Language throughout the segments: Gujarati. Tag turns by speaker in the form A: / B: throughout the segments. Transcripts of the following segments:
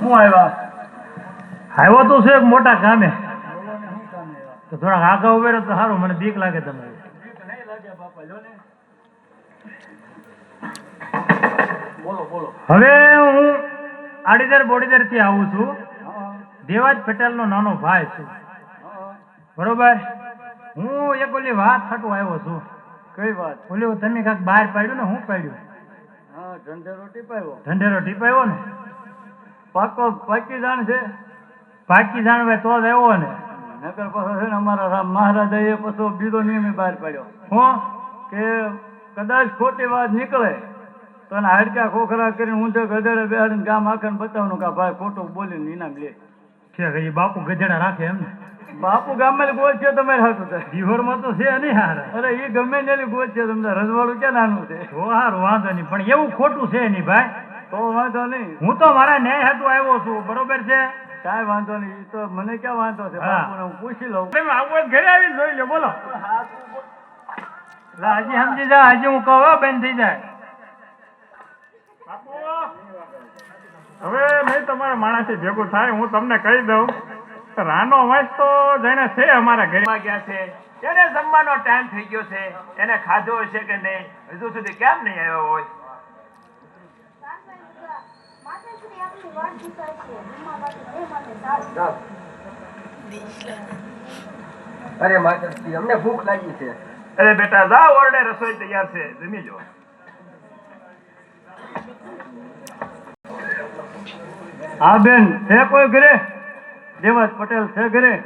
A: હું આવ્યા?
B: આવ્યો તો છે એક મોટા કામે
A: શું આવ્યા
B: તો થોડાક આગા ઉભે તો સારું મને બીક લાગે તમને. હવે હું આડીદર બોડીદરથી આવું છું. દેવાજ પટેલ નો નાનો ભાઈ છું. બરોબર? હું એક ઓલી વાત હાટું આવ્યો છું.
A: કઈ વાત?
B: ઓલી તમે કાંક બહાર પાડ્યું ને હું પાડ્યું?
A: ઢંઢેરો ટીપાયો
B: ઢંઢેરો ટીપાયો ને?
A: પાકો પાકી જાણ છે.
B: પાકી જાણવે તો જ આવ્યો ને.
A: નગર પાછો છે ને અમારા મહારાજાએ પાછો બીજો નિયમ બહાર પાડ્યો.
B: હું?
A: કે કદાચ ખોટી વાત નીકળે તો એને હાડકા ખોખરા કરીને ઊંધે ગધેડે બેહાડીને ગામ આખે બતાવવાનું કે ભાઈ ખોટું બોલીને ઇનામ લે.
B: છે એ બાપુ ગધેડા રાખે એમ
A: બાપુ ગામમાં ગોળ છે તમારે હાથું
B: દિહોરમાં તો છે નહીં હાર.
A: અરે એ ગમે ને ગોળ છે તમને રજવાડું ક્યાં નાનું છે?
B: હો હારું વાંધો નહીં પણ એવું ખોટું છે નહીં ભાઈ.
A: તો વાંધો નહીં.
B: હું તો મારા ન્યાય હેતુ આવ્યો છું બરોબર છે?
A: કાઈ વાંધો નહીં તો મને ક્યાં વાંધો છે?
B: હું.
A: પૂછી લઉં.
B: તમે આવું ઘરે આવીને જોઈ લો બોલો. હજી સમજી જા હજી હું કહો બેન થઈ જાય.
C: હવે નહીં તમારા માણસથી ભેગું થાય હું તમને કહી દઉં. રાનો વંશ તો જઈને છે અમારા ઘરે.
D: જમવા ગયા છે. એને જમવાનો ટાઈમ થઈ ગયો છે. એને ખાધો હશે કે નહીં? હજુ સુધી કેમ નહીં આવ્યો હોય
E: માતાશ્રી આપની વાટ જોતા છે જમવા માટે બે માટે સારું
F: અરે માતાશ્રી અમને ભૂખ લાગી છે.
D: અરે બેટા જા ઓરડે રસોઈ તૈયાર છે. જમી લો.
A: હા બેન છે કોઈ ઘરે? દેવાજ પટેલ છે ઘરે?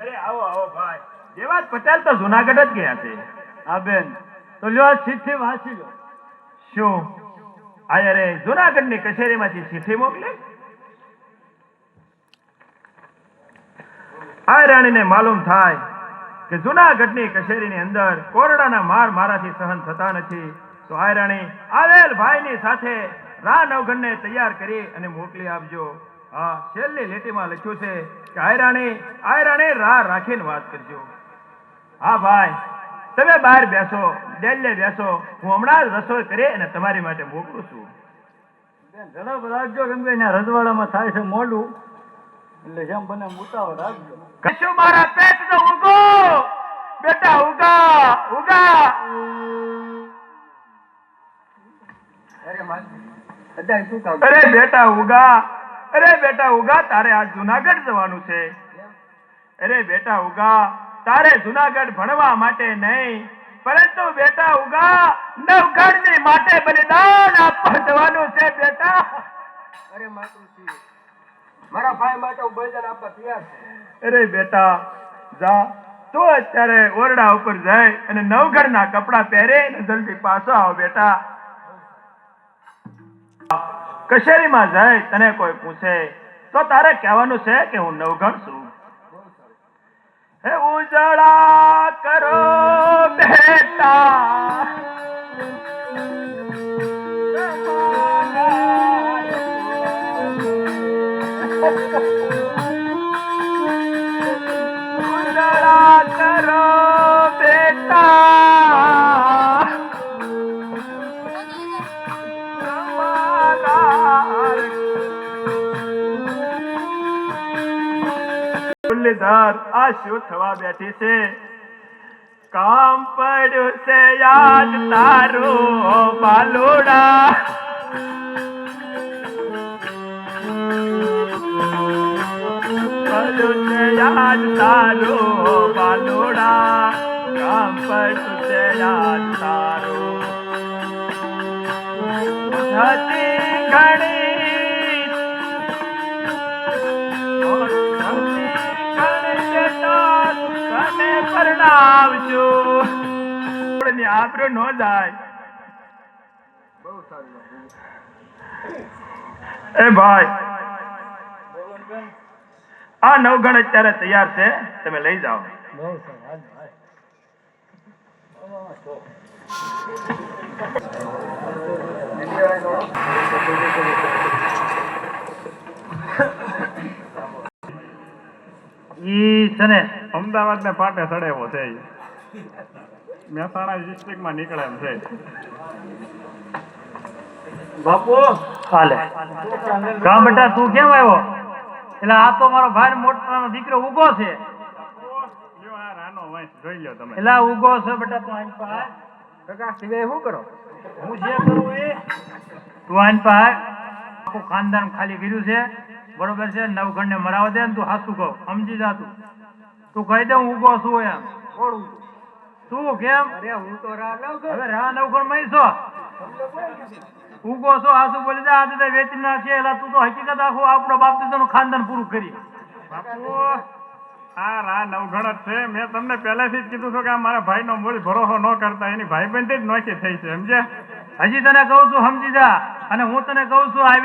D: અરે આવો આવો ભાઈ. દેવાજ પટેલ તો જુનાગઢ જ ગયા છે.
A: હા બેન. તો લ્યો આ ચિઠ્ઠી વાંચી લો.
D: શું? આ અરે જુનાગઢની કચેરીમાંથી ચિઠ્ઠી મોકલી? આ રાણીને માલુમ થાય કે જુનાગઢની કચેરીની અંદર કોરડાના માર મારાથી સહન થતા નથી, તો આ રાણી આવેલ ભાઈની સાથે રા નવઘણને તૈયાર કરી અને મોકલી આપજો. હા છેલ્લી લીટીમાં લખ્યું છે કે આયરાણી આયરાણી રાહ રાખીને વાત કરજો. હા ભાઈ, તમે બહાર બેસો ડેલે બેસો, હું હમણાં જ રસોઈ કરી અને તમારી માટે મોકલું છું.
A: બેન ઝડપ રાખજો કેમ કે અહીંયા રજવાડામાં થાય છે મોડું. એટલે જેમ બને ઉતાવળ રાખજો.
D: કશું મારા પેટ નો ઉગો બેટા ઉગા ઉગા
F: અરે માતાશ્રી અત્યારે શું કામ?
D: અરે બેટા ઉગા અરે બેટા ઉગા તારે આ જુનાગઢ જવાનું છે. અરે બેટા ઉગા તારે જુનાગઢ ભણવા માટે નહીં. પરંતુ બેટા ઉગા નવગઢની માટે બલિદાન આપવા જવાનું છે બેટા.
F: અરે માતાશ્રી
D: અરે બેટા, જા. તો અત્યારે ઓરડા ઉપર જાય અને નવઘરના કપડા પહેરે અને જલ્દી પાછો આવ બેટા. કચેરીમાં જાય, તને કોઈ પૂછે. તો તારે કહેવાનું છે કે હું નવગઢ છું? હે ઉજળા કરો બેટા. મુરલીધર આ શું થવા બેઠી છે. કામ પડ્યું છે યાદ તારું બાલુડા. પડ્યું છે યાદ તારું બાલુડા. કામ પડ્યું છે યાદ તારું. હતી ઘણી પરણાવજો આબરૂ ન જાય. એ ભાઈ. આ નવગણ અત્યારે તૈયાર છે. તમે લઈ જાઓ.
B: ઈ છે ને
C: અમદાવાદ ને પાટે સડેવો છે મહેસાણા ડિસ્ટ્રિક્ટમાં નીકળે એમ છે
A: બાપુ!
B: હાલે. કામ બેટા તું કેમ આવ્યો? એટલે આ તો મારો ભાઈ મોટાનો દીકરો ઉગો છે.
C: જોઈ લ્યો તમે.
B: એટલે ઉગો છે બેટા તું
F: કાકા સિવાય શું કરો?
B: હું જે કરું એ તું આઈન પાય આખું ખાનદાન ખાલી કર્યું છે. બરોબર છે? નવઘણ ને મરાવા દે ને તું હાસુ કહો. સમજી જા તું. તું કહી દે હું ઉગો છું એમ. તું કેમ?
F: અરે હું તો રાહ ન
B: હવે રા નવઘણમાં છો ઉગો છો હાસુ બોલી દે? આ દે વેચી નાખે એટલે તું તો હકીકત આખો આપણો બાપ દાદાનું ખાનદાન પૂરું કરી.
C: બાપુ આ રા નવઘણ જ છે. મેં તમને પહેલેથી જ કીધું છે કે આ મારા ભાઈનો મૂળ ભરોસો ન કરતા એની ભાઈબંધી જ નોખી થઈ છે સમજે
B: હજી તને કહું છું સમજી જા. અને હું તને કહું છું આવી